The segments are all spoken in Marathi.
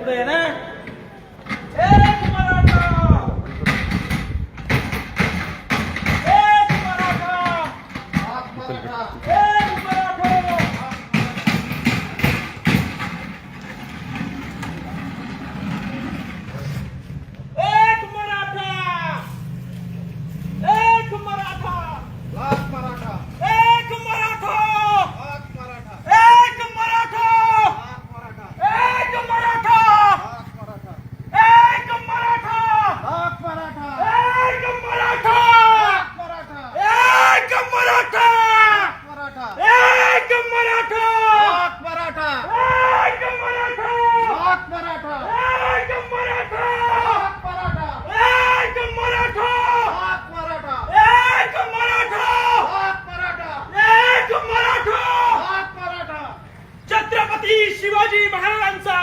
ఇప్పుడు ఏనా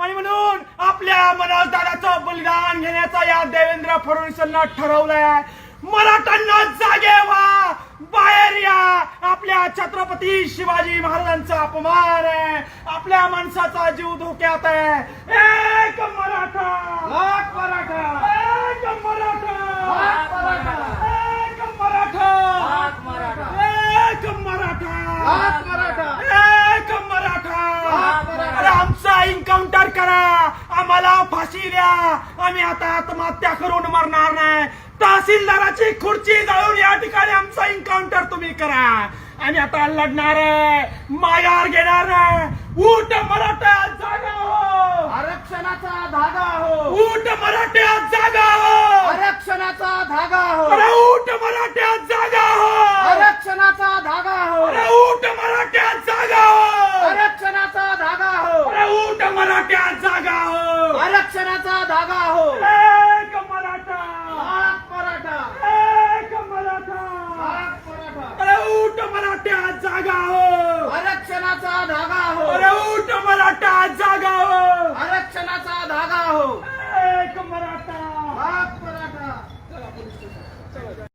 आणि म्हणून आपल्या मनोज बलिदान घेण्याचा या देवेंद्र फडणवीसांना ठरवलंय. मराठ्यांना जागे व्हा. बाहेर या. आपल्या छत्रपती शिवाजी महाराजांचा अपमान आहे. आपल्या माणसाचा जीव धोक्यात आहे. एक मराठा. मराठा. करा. आम्हाला फाशी द्या. आम्ही आता आत्महत्या करून मरणार नाही. तहसीलदाराची खुर्ची जाळून या ठिकाणी आमचा एन्काउंटर तुम्ही करा. आम्ही आता लढणार आहे. माघार घेणार नाही. ऊट मराठा जागा हो. आरक्षणाचा धागा हो. ऊट मराठ्या जागा हो. आरक्षणाचा धागा हो. अरे ऊट मराठ्या रक्ताचा धागा आहो. एक मराठा. हाक मराठा. एक मराठा. हाक मराठा. अरे उठ मराठा जागा हो आरक्षणाचा धागा हो अरे उठ मराठा जागा हो आरक्षणाचा धागा हो एक मराठा. हाक मराठा. चला